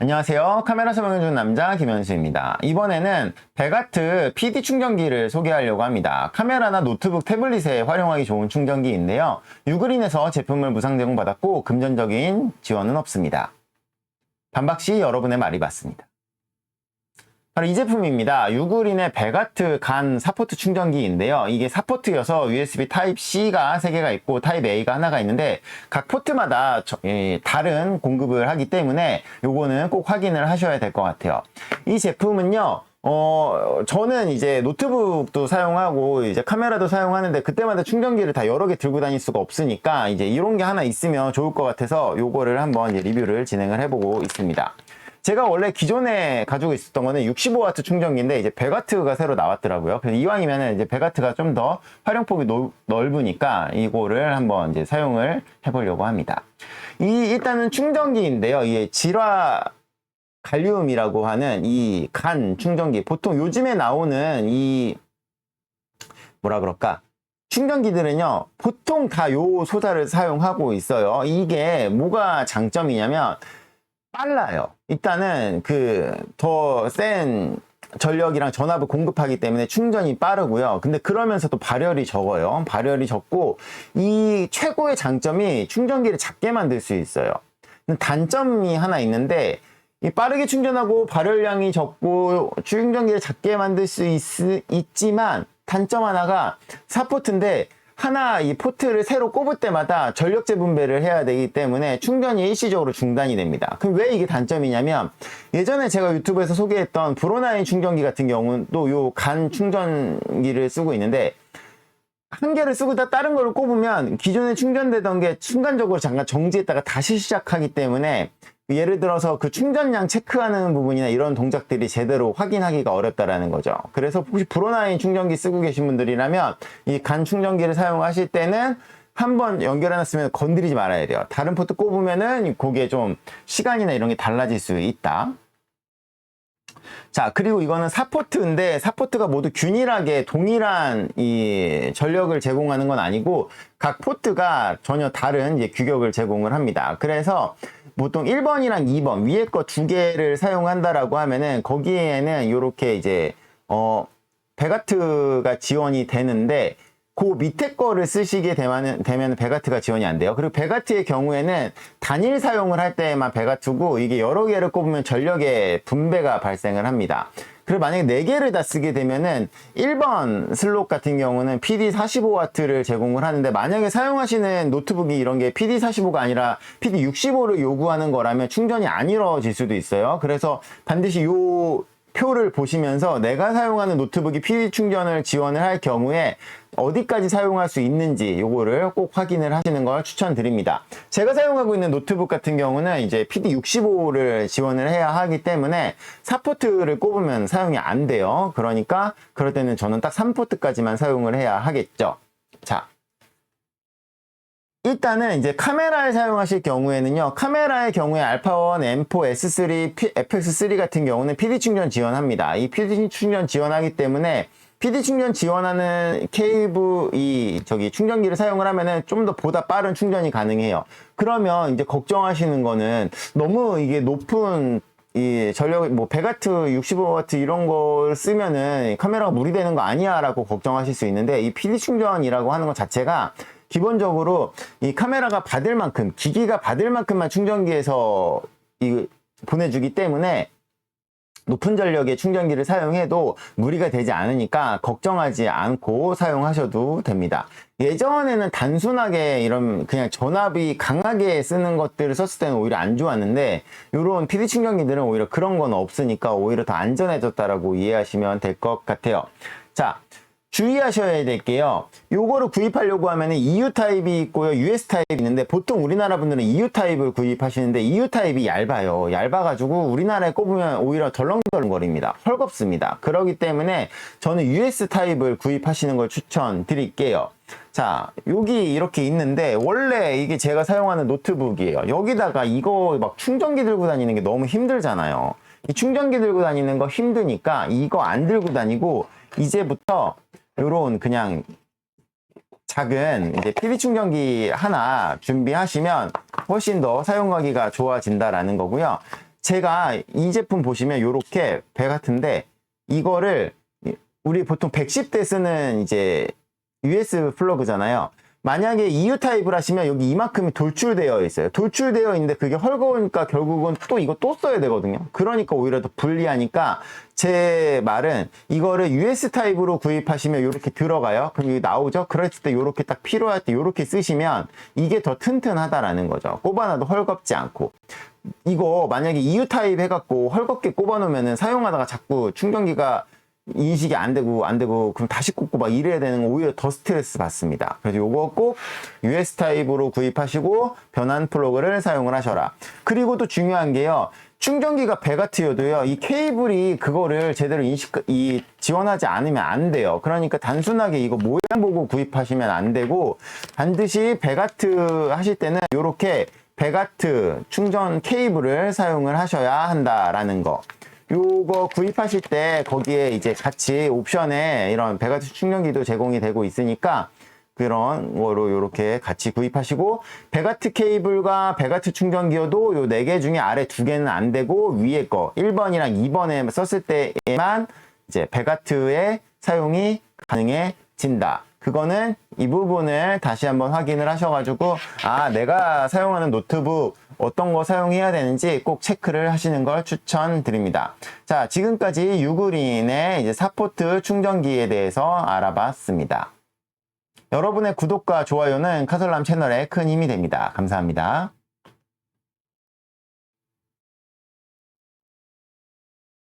안녕하세요. 카메라 설명해주는 남자 김현수입니다. 이번에는 베가트 PD 충전기를 소개하려고 합니다. 카메라나 노트북, 태블릿에 활용하기 좋은 충전기인데요. 유그린에서 제품을 무상 제공받았고 금전적인 지원은 없습니다. 반박 시 여러분의 말이 맞습니다. 바로 이 제품입니다. 유그린의 베가트 간 사포트 충전기인데요. 이게 사포트여서 USB 타입-C가 3개가 있고 타입-A가 하나가 있는데 각 포트마다 저- 예, 다른 공급을 하기 때문에 요거는 꼭 확인을 하셔야 될 것 같아요. 이 제품은요. 어, 저는 이제 노트북도 사용하고 이제 카메라도 사용하는데 그때마다 충전기를 다 여러 개 들고 다닐 수가 없으니까 이제 이런 게 하나 있으면 좋을 것 같아서 요거를 한번 리뷰를 진행을 해보고 있습니다. 제가 원래 기존에 가지고 있었던 거는 65W 충전기인데 이제 100W가 새로 나왔더라고요. 그래서 이왕이면은 이제 100W가 좀 더 활용폭이 노- 넓으니까 이거를 한번 이제 사용을 해보려고 합니다. 이 일단은 충전기인데요. 이게 질화 갈륨이라고 하는 이 간 충전기. 보통 요즘에 나오는 이 뭐라 그럴까? 충전기들은요, 보통 다 요 소자를 사용하고 있어요. 이게 뭐가 장점이냐면, 빨라요. 일단은 그 더 센 전력이랑 전압을 공급하기 때문에 충전이 빠르고요. 근데 그러면서도 발열이 적어요. 발열이 적고 이 최고의 장점이 충전기를 작게 만들 수 있어요. 단점이 하나 있는데 이 빠르게 충전하고 발열량이 적고 충전기를 작게 만들 수 있, 있지만 단점 하나가 사포트인데 하나 이 포트를 새로 꼽을 때마다 전력 재분배를 해야 되기 때문에 충전이 일시적으로 중단이 됩니다. 그럼 왜 이게 단점이냐면 예전에 제가 유튜브에서 소개했던 브로나인 충전기 같은 경우는 또 요 간 충전기를 쓰고 있는데 한 개를 쓰고 다 다른 거를 꼽으면 기존에 충전되던 게 순간적으로 잠깐 정지했다가 다시 시작하기 때문에 예를 들어서 그 충전량 체크하는 부분이나 이런 동작들이 제대로 확인하기가 어렵다라는 거죠. 그래서 혹시 브로나인 충전기 쓰고 계신 분들이라면 이 간 충전기를 사용하실 때는 한번 연결해놨으면 건드리지 말아야 돼요. 다른 포트 꼽으면은 그게 좀 시간이나 이런 게 달라질 수 있다. 자, 그리고 이거는 사포트인데 사포트가 모두 균일하게 동일한 이 전력을 제공하는 건 아니고 각 포트가 전혀 다른 규격을 제공을 합니다. 그래서 보통 1번이랑 2번 위에 거 두 개를 사용한다라고 하면은 거기에는 이렇게 이제 어 베가트가 지원이 되는데 그 밑에 거를 쓰시게 되면, 되면 베가트가 지원이 안 돼요. 그리고 베가트의 경우에는 단일 사용을 할 때만 베가트고 이게 여러 개를 꼽으면 전력의 분배가 발생을 합니다. 그리고 만약에 4개를 다 쓰게 되면은 1번 슬롯 같은 경우는 PD 45W를 제공을 하는데 만약에 사용하시는 노트북이 이런 게 PD 45가 아니라 PD 65를 요구하는 거라면 충전이 안 이루어질 수도 있어요. 그래서 반드시 요 표를 보시면서 내가 사용하는 노트북이 PD 충전을 지원을 할 경우에 어디까지 사용할 수 있는지 요거를 꼭 확인을 하시는 걸 추천드립니다. 제가 사용하고 있는 노트북 같은 경우는 이제 PD65를 지원을 해야 하기 때문에 4포트를 꼽으면 사용이 안 돼요. 그러니까 그럴 때는 저는 딱 3포트까지만 사용을 해야 하겠죠. 자, 일단은 이제 카메라를 사용하실 경우에는요, 카메라의 경우에 알파원, M4, S3, P- FX3 같은 경우는 PD 충전 지원합니다. 이 PD 충전 지원하기 때문에 PD 충전 지원하는 케이블 이 저기 충전기를 사용을 하면은 좀 더 보다 빠른 충전이 가능해요. 그러면 이제 걱정하시는 거는 너무 이게 높은 이 전력 뭐 100W, 65W 이런 걸 쓰면은 카메라가 무리되는 거 아니야 라고 걱정하실 수 있는데 이 PD 충전이라고 하는 것 자체가 기본적으로 이 카메라가 받을 만큼 기기가 받을 만큼만 충전기에서 이 보내주기 때문에 높은 전력의 충전기를 사용해도 무리가 되지 않으니까 걱정하지 않고 사용하셔도 됩니다. 예전에는 단순하게 이런 그냥 전압이 강하게 쓰는 것들을 썼을 때는 오히려 안 좋았는데 이런 PD 충전기들은 오히려 그런 건 없으니까 오히려 더 안전해졌다라고 이해하시면 될 것 같아요. 자, 주의하셔야 될 게요. 요거를 구입하려고 하면은 EU 타입이 있고요. US 타입이 있는데 보통 우리나라 분들은 EU 타입을 구입하시는데 EU 타입이 얇아요. 얇아가지고 우리나라에 꼽으면 오히려 덜렁덜렁거립니다. 헐겁습니다. 그렇기 때문에 저는 US 타입을 구입하시는 걸 추천드릴게요. 자, 여기 이렇게 있는데 원래 이게 제가 사용하는 노트북이에요. 여기다가 이거 막 충전기 들고 다니는 게 너무 힘들잖아요. 이 충전기 들고 다니는 거 힘드니까 이거 안 들고 다니고 이제부터 요런 그냥 작은 이제 PD 충전기 하나 준비하시면 훨씬 더 사용하기가 좋아진다라는 거고요. 제가 이 제품 보시면 이렇게 배 같은데 이거를 우리 보통 110대 쓰는 이제 USB 플러그잖아요. 만약에 EU 타입을 하시면 여기 이만큼이 돌출되어 있어요. 돌출되어 있는데 그게 헐거우니까 결국은 또 이거 또 써야 되거든요. 그러니까 오히려 더 불리하니까 제 말은 이거를 US 타입으로 구입하시면 이렇게 들어가요. 그럼 여기 나오죠? 그랬을 때 이렇게 딱 필요할 때 이렇게 쓰시면 이게 더 튼튼하다라는 거죠. 꼽아놔도 헐겁지 않고. 이거 만약에 EU 타입 해갖고 헐겁게 꼽아놓으면은 사용하다가 자꾸 충전기가 인식이 안 되고 안 되고 그럼 다시 꽂고 막 이래야 되는 건 오히려 더 스트레스 받습니다. 그래서 요거 꼭 US 타입으로 구입하시고 변환 플러그를 사용을 하셔라. 그리고 또 중요한 게요. 충전기가 배가 트여도요. 이 케이블이 그거를 제대로 인식 이 지원하지 않으면 안 돼요. 그러니까 단순하게 이거 모양 보고 구입하시면 안 되고 반드시 배가트 하실 때는 요렇게 배가트 충전 케이블을 사용을 하셔야 한다라는 거. 요거 구입하실 때 거기에 이제 같이 옵션에 이런 배가트 충전기도 제공이 되고 있으니까 그런 거로 이렇게 같이 구입하시고 배가트 케이블과 배가트 충전기여도 요 네 개 중에 아래 두 개는 안 되고 위에 거 1번이랑 2번에 썼을 때에만 이제 배가트의 사용이 가능해진다. 그거는 이 부분을 다시 한번 확인을 하셔가지고 아 내가 사용하는 노트북 어떤 거 사용해야 되는지 꼭 체크를 하시는 걸 추천드립니다. 자 지금까지 유그린의 이제 사포트 충전기에 대해서 알아봤습니다. 여러분의 구독과 좋아요는 카솔람 채널에 큰 힘이 됩니다. 감사합니다.